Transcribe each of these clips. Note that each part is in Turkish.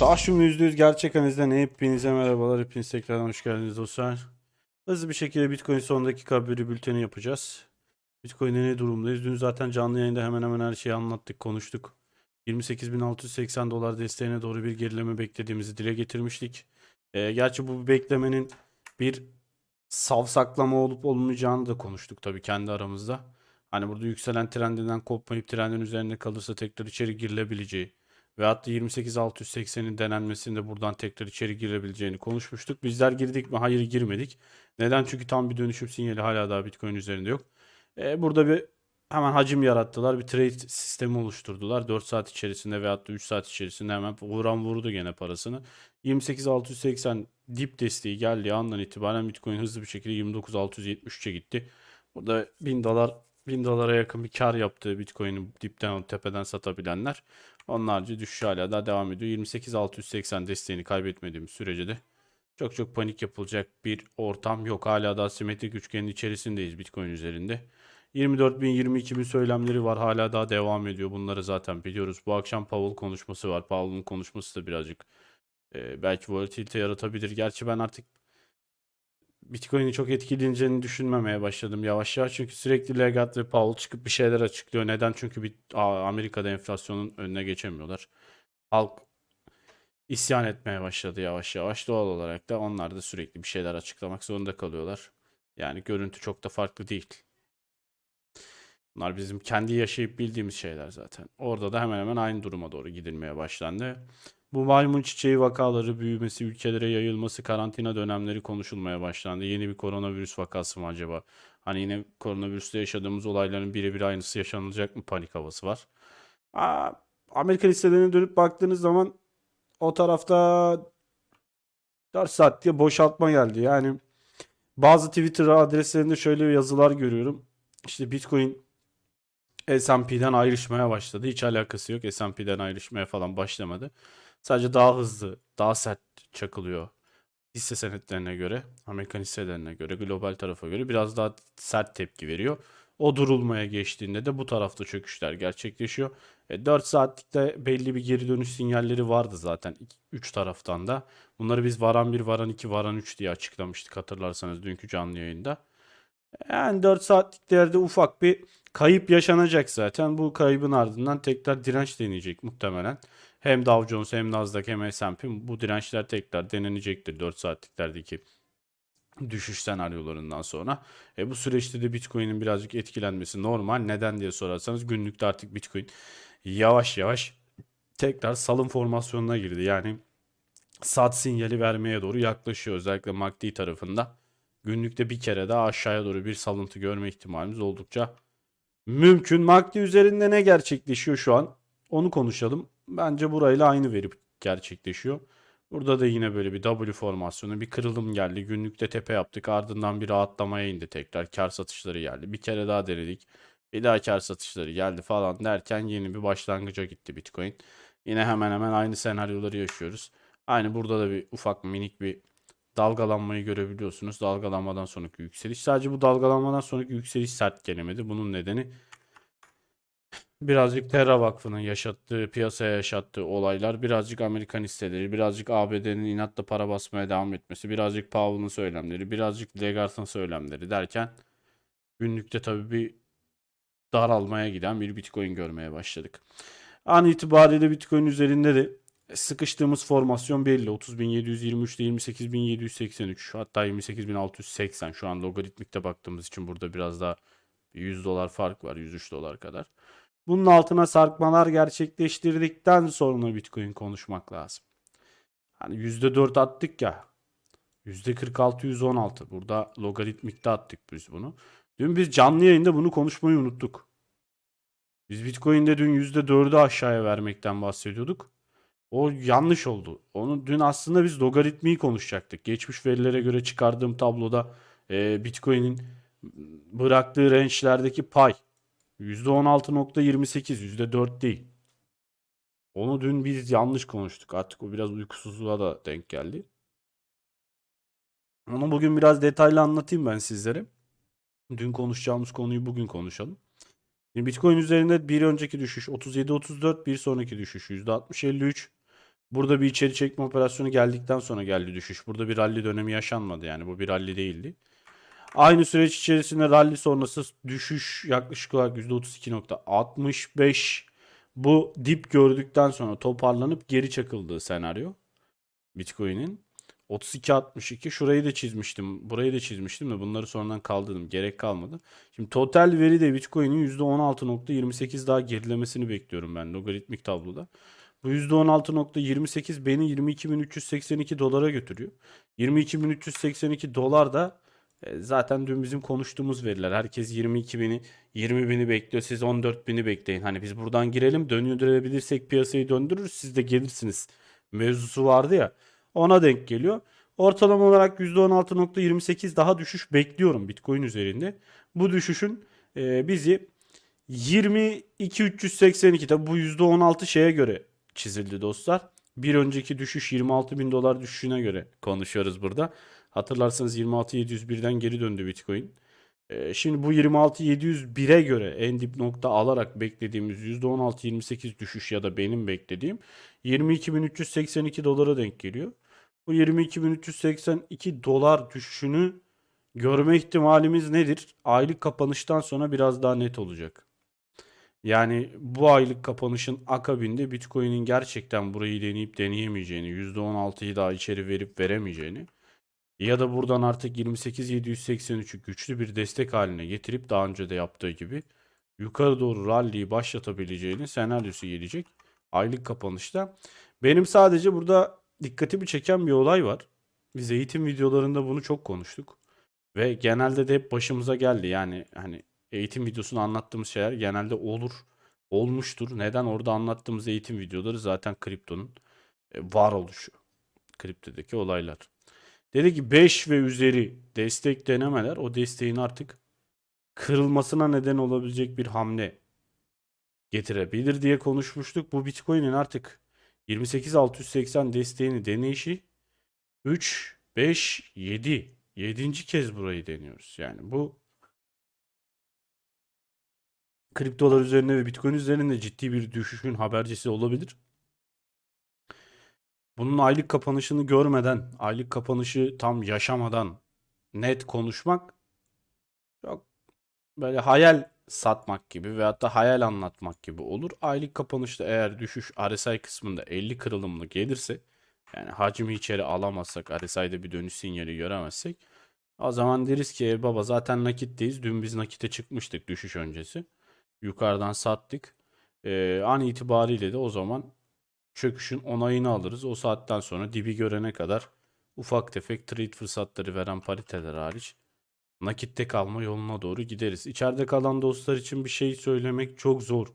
Savaşım %100 gerçek analizden hepinize merhabalar. Hepiniz tekrardan hoş geldiniz dostlar. Hızlı bir şekilde Bitcoin son dakika haberi bülteni yapacağız. Bitcoin'de ne durumdayız? Dün zaten canlı yayında hemen hemen her şeyi anlattık, konuştuk. 28.680 dolar desteğine doğru bir gerileme beklediğimizi dile getirmiştik. Ee, gerçi bu beklemenin bir savsaklama olup olmayacağını da konuştuk tabii kendi aramızda. Hani burada yükselen trendinden kopmayıp trendin üzerinde kalırsa tekrar içeri girilebileceği ve hatta 28.680'in denenmesinde buradan tekrar içeri girebileceğini konuşmuştuk. Bizler girdik mi? Hayır girmedik. Neden? Çünkü tam bir dönüşüm sinyali hala daha Bitcoin üzerinde yok. Ee, burada bir hemen hacim yarattılar. Bir trade sistemi oluşturdular. 4 saat içerisinde veyahut da 3 saat içerisinde hemen vuran vurdu gene parasını. 28.680 dip desteği geldiği andan itibaren Bitcoin hızlı bir şekilde 29.673'e gitti. Burada 1000 dolar 1000 dolara yakın bir kar yaptığı Bitcoin'i dipten tepeden satabilenler. Onlarca düşüş hala daha devam ediyor. 28.680 desteğini kaybetmediğimiz sürece de çok çok panik yapılacak bir ortam yok. Hala da simetrik üçgenin içerisindeyiz Bitcoin üzerinde. 24 bin 22 bin söylemleri var hala daha devam ediyor. Bunları zaten biliyoruz. Bu akşam Powell konuşması var. Powell'ın konuşması da birazcık e, belki volatilite yaratabilir. Gerçi ben artık Bitcoin'i çok etkileyeceğini düşünmemeye başladım yavaş yavaş. Çünkü sürekli Lagarde ve Powell çıkıp bir şeyler açıklıyor. Neden? Çünkü bir, Amerika'da enflasyonun önüne geçemiyorlar. Halk isyan etmeye başladı yavaş yavaş. Doğal olarak da onlar da sürekli bir şeyler açıklamak zorunda kalıyorlar. Yani görüntü çok da farklı değil. Bunlar bizim kendi yaşayıp bildiğimiz şeyler zaten. Orada da hemen hemen aynı duruma doğru gidilmeye başlandı. Bu maymun çiçeği vakaları büyümesi, ülkelere yayılması, karantina dönemleri konuşulmaya başlandı. Yeni bir koronavirüs vakası mı acaba? Hani yine koronavirüste yaşadığımız olayların birebir aynısı yaşanılacak mı panik havası var. Aa, Amerika listelerine dönüp baktığınız zaman o tarafta 4 saat diye boşaltma geldi. Yani bazı Twitter adreslerinde şöyle yazılar görüyorum. İşte Bitcoin S&P'den ayrışmaya başladı. Hiç alakası yok. S&P'den ayrışmaya falan başlamadı. Sadece daha hızlı, daha sert çakılıyor. Hisse senetlerine göre, Amerikan hisselerine göre, global tarafa göre biraz daha sert tepki veriyor. O durulmaya geçtiğinde de bu tarafta çöküşler gerçekleşiyor. E, 4 saatlikte belli bir geri dönüş sinyalleri vardı zaten 3 taraftan da. Bunları biz varan 1, varan 2, varan 3 diye açıklamıştık hatırlarsanız dünkü canlı yayında. Yani 4 saatlik değerde ufak bir kayıp yaşanacak zaten. Bu kaybın ardından tekrar direnç deneyecek muhtemelen. Hem Dow Jones hem Nasdaq hem S&P bu dirençler tekrar denenecektir 4 saatliklerdeki düşüş senaryolarından sonra. E bu süreçte de Bitcoin'in birazcık etkilenmesi normal. Neden diye sorarsanız günlükte artık Bitcoin yavaş yavaş tekrar salım formasyonuna girdi. Yani sat sinyali vermeye doğru yaklaşıyor özellikle MACD tarafında. Günlükte bir kere daha aşağıya doğru bir salıntı görme ihtimalimiz oldukça mümkün. MACD üzerinde ne gerçekleşiyor şu an? Onu konuşalım. Bence burayla aynı veri gerçekleşiyor. Burada da yine böyle bir W formasyonu, bir kırılım geldi. Günlükte tepe yaptık. Ardından bir rahatlamaya indi tekrar. Kar satışları geldi. Bir kere daha denedik. Bir daha kar satışları geldi falan derken yeni bir başlangıca gitti Bitcoin. Yine hemen hemen aynı senaryoları yaşıyoruz. Aynı burada da bir ufak minik bir dalgalanmayı görebiliyorsunuz. Dalgalanmadan sonraki yükseliş. Sadece bu dalgalanmadan sonraki yükseliş sert gelemedi. Bunun nedeni birazcık Terra Vakfı'nın yaşattığı, piyasaya yaşattığı olaylar, birazcık Amerikan hisseleri, birazcık ABD'nin inatla para basmaya devam etmesi, birazcık Powell'ın söylemleri, birazcık Lagarde'ın söylemleri derken günlükte tabii bir daralmaya giden bir Bitcoin görmeye başladık. An itibariyle Bitcoin üzerinde de sıkıştığımız formasyon belli. 30.723 ile 28.783 hatta 28.680 şu an logaritmikte baktığımız için burada biraz daha 100 dolar fark var 103 dolar kadar. Bunun altına sarkmalar gerçekleştirdikten sonra Bitcoin konuşmak lazım. Hani %4 attık ya. %46 116. Burada logaritmikte attık biz bunu. Dün biz canlı yayında bunu konuşmayı unuttuk. Biz Bitcoin'de dün %4'ü aşağıya vermekten bahsediyorduk. O yanlış oldu. Onu dün aslında biz logaritmiyi konuşacaktık. Geçmiş verilere göre çıkardığım tabloda e, Bitcoin'in bıraktığı range'lerdeki pay %16.28, %4 değil. Onu dün biz yanlış konuştuk. Artık o biraz uykusuzluğa da denk geldi. Onu bugün biraz detaylı anlatayım ben sizlere. Dün konuşacağımız konuyu bugün konuşalım. Şimdi Bitcoin üzerinde bir önceki düşüş 37-34 bir sonraki düşüş %60-53. Burada bir içeri çekme operasyonu geldikten sonra geldi düşüş. Burada bir rally dönemi yaşanmadı yani bu bir rally değildi. Aynı süreç içerisinde rally sonrası düşüş yaklaşık olarak %32.65. Bu dip gördükten sonra toparlanıp geri çakıldığı senaryo Bitcoin'in. 32.62 şurayı da çizmiştim. Burayı da çizmiştim de bunları sonradan kaldırdım. Gerek kalmadı. Şimdi total veri de Bitcoin'in %16.28 daha gerilemesini bekliyorum ben logaritmik tabloda. Bu %16.28 beni 22.382 dolara götürüyor. 22.382 dolar da zaten dün bizim konuştuğumuz veriler. Herkes 22.000'i 20.000'i bekliyor. Siz 14.000'i bekleyin. Hani biz buradan girelim döndürebilirsek piyasayı döndürürüz. Siz de gelirsiniz. Mevzusu vardı ya. Ona denk geliyor. Ortalama olarak %16.28 daha düşüş bekliyorum Bitcoin üzerinde. Bu düşüşün e, bizi 22.382 tabi bu %16 şeye göre çizildi dostlar. Bir önceki düşüş 26 bin dolar düşüşüne göre konuşuyoruz burada. Hatırlarsanız 26.701'den geri döndü Bitcoin. Ee, şimdi bu 26.701'e göre en dip nokta alarak beklediğimiz %16-28 düşüş ya da benim beklediğim 22.382 dolara denk geliyor. Bu 22.382 dolar düşüşünü görme ihtimalimiz nedir? Aylık kapanıştan sonra biraz daha net olacak. Yani bu aylık kapanışın akabinde Bitcoin'in gerçekten burayı deneyip deneyemeyeceğini, %16'yı daha içeri verip veremeyeceğini ya da buradan artık 28.783'ü güçlü bir destek haline getirip daha önce de yaptığı gibi yukarı doğru rally'yi başlatabileceğini senaryosu gelecek aylık kapanışta. Benim sadece burada dikkatimi çeken bir olay var. Biz eğitim videolarında bunu çok konuştuk. Ve genelde de hep başımıza geldi. Yani hani eğitim videosunu anlattığımız şeyler genelde olur, olmuştur. Neden? Orada anlattığımız eğitim videoları zaten kriptonun e, varoluşu. Kriptodaki olaylar. Dedi ki 5 ve üzeri destek denemeler o desteğin artık kırılmasına neden olabilecek bir hamle getirebilir diye konuşmuştuk. Bu Bitcoin'in artık 28680 desteğini deneyişi 3, 5, 7. 7. kez burayı deniyoruz. Yani bu kriptolar üzerine ve Bitcoin üzerinde ciddi bir düşüşün habercisi olabilir. Bunun aylık kapanışını görmeden, aylık kapanışı tam yaşamadan net konuşmak çok böyle hayal satmak gibi veyahut da hayal anlatmak gibi olur. Aylık kapanışta eğer düşüş RSI kısmında 50 kırılımlı gelirse yani hacmi içeri alamazsak RSI'de bir dönüş sinyali göremezsek o zaman deriz ki "E baba zaten nakitteyiz. Dün biz nakite çıkmıştık düşüş öncesi. Yukarıdan sattık. Ee, an itibariyle de o zaman çöküşün onayını alırız. O saatten sonra dibi görene kadar ufak tefek trade fırsatları veren pariteler hariç nakitte kalma yoluna doğru gideriz. İçeride kalan dostlar için bir şey söylemek çok zor.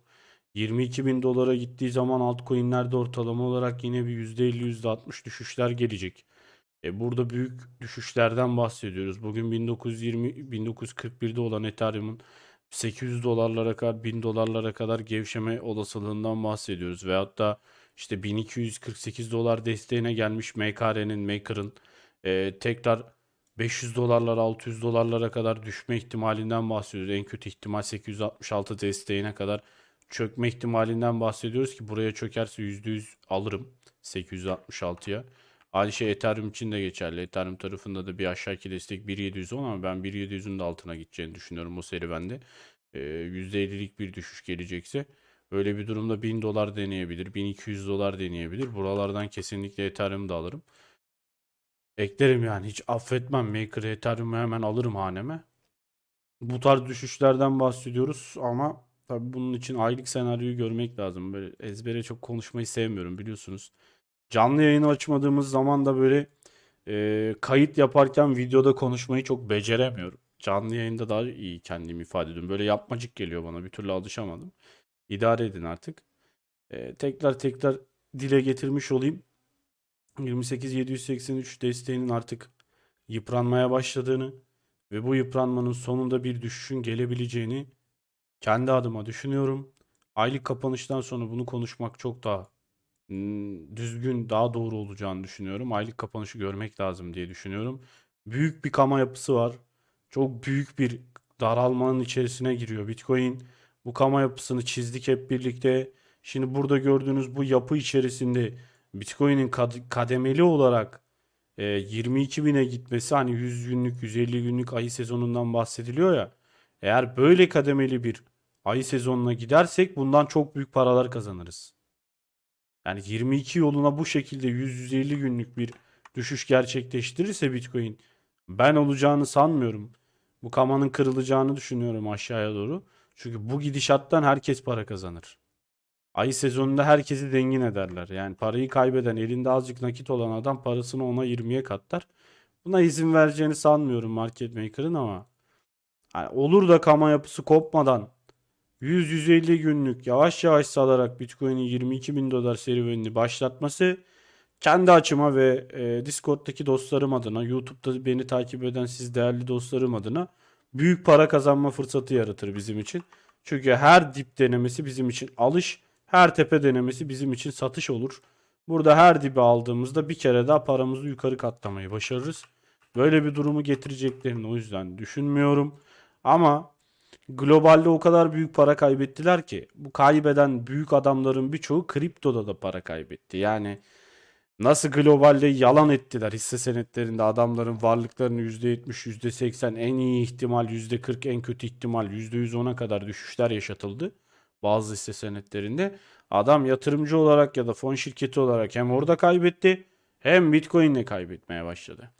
22 bin dolara gittiği zaman altcoin'lerde ortalama olarak yine bir %50 %60 düşüşler gelecek. E burada büyük düşüşlerden bahsediyoruz. Bugün 1920 1941'de olan Ethereum'un 800 dolarlara kadar 1000 dolarlara kadar gevşeme olasılığından bahsediyoruz. Veyahut da işte 1248 dolar desteğine gelmiş MKR'nin, Maker'ın e, tekrar 500 dolarlara 600 dolarlara kadar düşme ihtimalinden bahsediyoruz. En kötü ihtimal 866 desteğine kadar çökme ihtimalinden bahsediyoruz ki buraya çökerse %100 alırım 866'ya. Aynı şey Ethereum için de geçerli. Ethereum tarafında da bir aşağıki destek 1.710 ama ben 1.700'ün de altına gideceğini düşünüyorum bu serüvende. Ee, %50'lik bir düşüş gelecekse. Öyle bir durumda 1000 dolar deneyebilir, 1200 dolar deneyebilir. Buralardan kesinlikle Ethereum da alırım. Eklerim yani hiç affetmem. Maker Ethereum'u hemen alırım haneme. Bu tarz düşüşlerden bahsediyoruz ama tabii bunun için aylık senaryoyu görmek lazım. Böyle ezbere çok konuşmayı sevmiyorum biliyorsunuz. Canlı yayını açmadığımız zaman da böyle e, kayıt yaparken videoda konuşmayı çok beceremiyorum. Canlı yayında daha iyi kendimi ifade ediyorum. Böyle yapmacık geliyor bana. Bir türlü alışamadım. İdare edin artık. E, tekrar tekrar dile getirmiş olayım. 28783 desteğinin artık yıpranmaya başladığını ve bu yıpranmanın sonunda bir düşüşün gelebileceğini kendi adıma düşünüyorum. Aylık kapanıştan sonra bunu konuşmak çok daha düzgün, daha doğru olacağını düşünüyorum. Aylık kapanışı görmek lazım diye düşünüyorum. Büyük bir kama yapısı var. Çok büyük bir daralmanın içerisine giriyor Bitcoin. Bu kama yapısını çizdik hep birlikte. Şimdi burada gördüğünüz bu yapı içerisinde Bitcoin'in kad- kademeli olarak e, 22 bine gitmesi hani 100 günlük 150 günlük ayı sezonundan bahsediliyor ya. Eğer böyle kademeli bir ayı sezonuna gidersek bundan çok büyük paralar kazanırız. Yani 22 yoluna bu şekilde 100-150 günlük bir düşüş gerçekleştirirse Bitcoin ben olacağını sanmıyorum. Bu kamanın kırılacağını düşünüyorum aşağıya doğru. Çünkü bu gidişattan herkes para kazanır. Ay sezonunda herkesi zengin ederler. Yani parayı kaybeden, elinde azıcık nakit olan adam parasını ona 20'ye katlar. Buna izin vereceğini sanmıyorum market maker'ın ama hani olur da kama yapısı kopmadan 100-150 günlük yavaş yavaş salarak Bitcoin'in 22 bin dolar serüvenini başlatması kendi açıma ve e, Discord'daki dostlarım adına, YouTube'da beni takip eden siz değerli dostlarım adına büyük para kazanma fırsatı yaratır bizim için. Çünkü her dip denemesi bizim için alış, her tepe denemesi bizim için satış olur. Burada her dibi aldığımızda bir kere daha paramızı yukarı katlamayı başarırız. Böyle bir durumu getireceklerini o yüzden düşünmüyorum. Ama globalde o kadar büyük para kaybettiler ki bu kaybeden büyük adamların birçoğu kriptoda da para kaybetti. Yani Nasıl globalde yalan ettiler hisse senetlerinde adamların varlıklarını %70, %80 en iyi ihtimal %40 en kötü ihtimal %110'a kadar düşüşler yaşatıldı. Bazı hisse senetlerinde. Adam yatırımcı olarak ya da fon şirketi olarak hem orada kaybetti hem Bitcoin'le kaybetmeye başladı.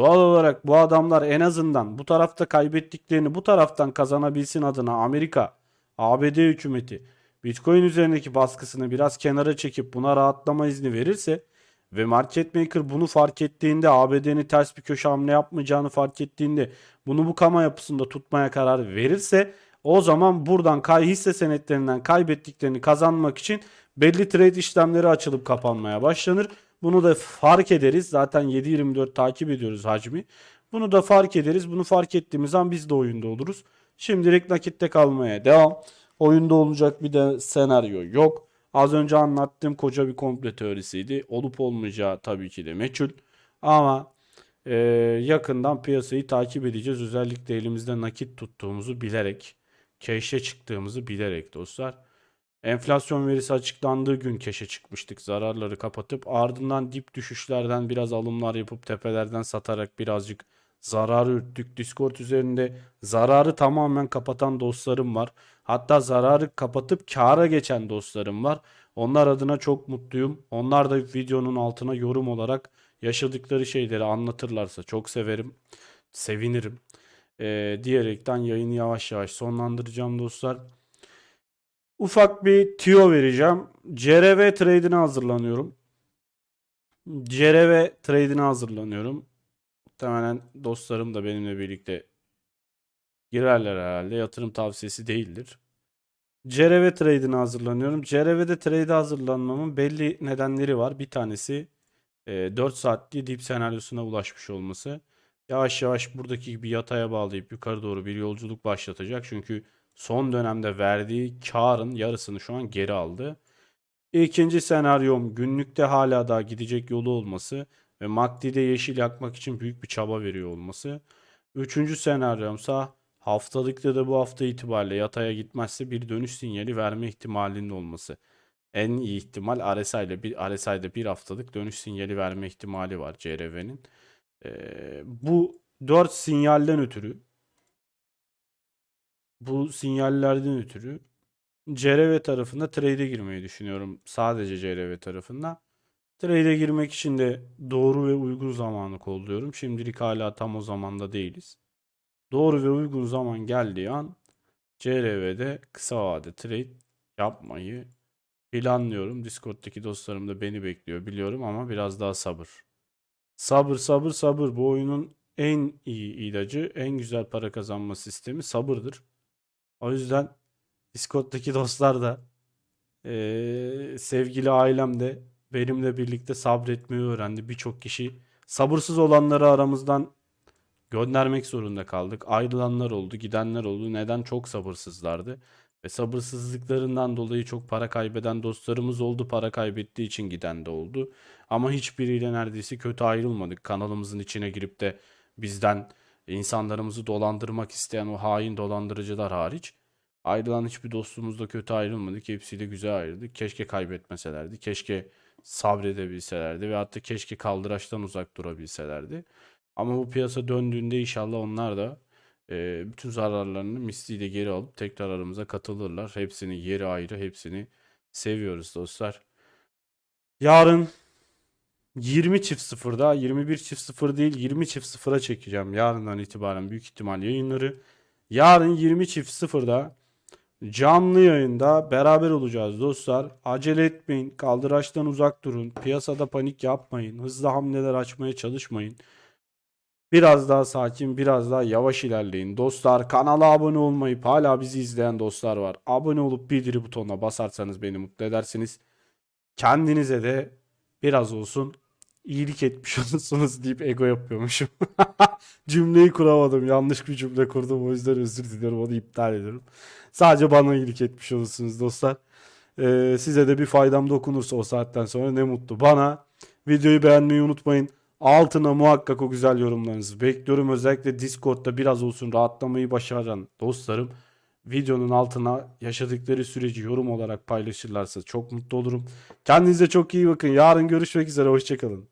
Doğal olarak bu adamlar en azından bu tarafta kaybettiklerini bu taraftan kazanabilsin adına Amerika, ABD hükümeti Bitcoin üzerindeki baskısını biraz kenara çekip buna rahatlama izni verirse ve market maker bunu fark ettiğinde ABD'nin ters bir köşe hamle yapmayacağını fark ettiğinde bunu bu kama yapısında tutmaya karar verirse o zaman buradan kay hisse senetlerinden kaybettiklerini kazanmak için belli trade işlemleri açılıp kapanmaya başlanır. Bunu da fark ederiz. Zaten 7.24 takip ediyoruz hacmi. Bunu da fark ederiz. Bunu fark ettiğimiz an biz de oyunda oluruz. Şimdilik nakitte kalmaya devam. Oyunda olacak bir de senaryo yok. Az önce anlattığım koca bir komple teorisiydi. Olup olmayacağı tabii ki de meçhul. Ama e, yakından piyasayı takip edeceğiz. Özellikle elimizde nakit tuttuğumuzu bilerek, keşe çıktığımızı bilerek dostlar. Enflasyon verisi açıklandığı gün keşe çıkmıştık. Zararları kapatıp ardından dip düşüşlerden biraz alımlar yapıp tepelerden satarak birazcık zararı ürttük. Discord üzerinde zararı tamamen kapatan dostlarım var. Hatta zararı kapatıp kâra geçen dostlarım var. Onlar adına çok mutluyum. Onlar da videonun altına yorum olarak yaşadıkları şeyleri anlatırlarsa çok severim. Sevinirim. Ee, diyerekten yayını yavaş yavaş sonlandıracağım dostlar. Ufak bir tüyo vereceğim. CRV trade'ine hazırlanıyorum. CRV trade'ine hazırlanıyorum. Muhtemelen dostlarım da benimle birlikte girerler herhalde. Yatırım tavsiyesi değildir. CRV trade'ine hazırlanıyorum. CRV'de trade hazırlanmamın belli nedenleri var. Bir tanesi e, 4 saatli dip senaryosuna ulaşmış olması. Yavaş yavaş buradaki gibi yataya bağlayıp yukarı doğru bir yolculuk başlatacak. Çünkü son dönemde verdiği karın yarısını şu an geri aldı. İkinci senaryom günlükte hala daha gidecek yolu olması ve MACD'de yeşil yakmak için büyük bir çaba veriyor olması. Üçüncü senaryomsa haftalıkta da bu hafta itibariyle yataya gitmezse bir dönüş sinyali verme ihtimalinin olması. En iyi ihtimal RSI ile bir RSI'de bir haftalık dönüş sinyali verme ihtimali var CRV'nin. Ee, bu dört sinyalden ötürü bu sinyallerden ötürü CRV tarafında trade'e girmeyi düşünüyorum. Sadece CRV tarafında. Trade'e girmek için de doğru ve uygun zamanı kolluyorum. Şimdilik hala tam o zamanda değiliz. Doğru ve uygun zaman geldiği an CRV'de kısa vade trade yapmayı planlıyorum. Discord'daki dostlarım da beni bekliyor biliyorum ama biraz daha sabır. Sabır sabır sabır bu oyunun en iyi ilacı, en güzel para kazanma sistemi sabırdır. O yüzden Discord'daki dostlar da eee, sevgili ailem de benimle birlikte sabretmeyi öğrendi. Birçok kişi sabırsız olanları aramızdan göndermek zorunda kaldık. Ayrılanlar oldu, gidenler oldu. Neden? Çok sabırsızlardı. Ve sabırsızlıklarından dolayı çok para kaybeden dostlarımız oldu. Para kaybettiği için giden de oldu. Ama hiçbiriyle neredeyse kötü ayrılmadık. Kanalımızın içine girip de bizden insanlarımızı dolandırmak isteyen o hain dolandırıcılar hariç. Ayrılan hiçbir dostumuzla kötü ayrılmadık. Hepsiyle güzel ayrıldık. Keşke kaybetmeselerdi. Keşke sabredebilselerdi. Ve hatta keşke kaldıraçtan uzak durabilselerdi. Ama bu piyasa döndüğünde inşallah onlar da e, bütün zararlarını misliyle geri alıp tekrar aramıza katılırlar. Hepsini yeri ayrı, hepsini seviyoruz dostlar. Yarın 20 çift sıfırda 21 çift sıfır değil 20 çift sıfıra çekeceğim yarından itibaren büyük ihtimal yayınları. Yarın 20 çift sıfırda canlı yayında beraber olacağız dostlar. Acele etmeyin. Kaldıraçtan uzak durun. Piyasada panik yapmayın. Hızlı hamleler açmaya çalışmayın. Biraz daha sakin, biraz daha yavaş ilerleyin. Dostlar kanala abone olmayıp hala bizi izleyen dostlar var. Abone olup bildiri butonuna basarsanız beni mutlu edersiniz. Kendinize de biraz olsun iyilik etmiş olursunuz deyip ego yapıyormuşum. Cümleyi kuramadım. Yanlış bir cümle kurdum. O yüzden özür diliyorum. Onu iptal ediyorum. Sadece bana iyilik etmiş olursunuz dostlar. Ee, size de bir faydam dokunursa o saatten sonra ne mutlu. Bana videoyu beğenmeyi unutmayın. Altına muhakkak o güzel yorumlarınızı bekliyorum. Özellikle Discord'da biraz olsun rahatlamayı başaran dostlarım videonun altına yaşadıkları süreci yorum olarak paylaşırlarsa çok mutlu olurum. Kendinize çok iyi bakın. Yarın görüşmek üzere. Hoşçakalın.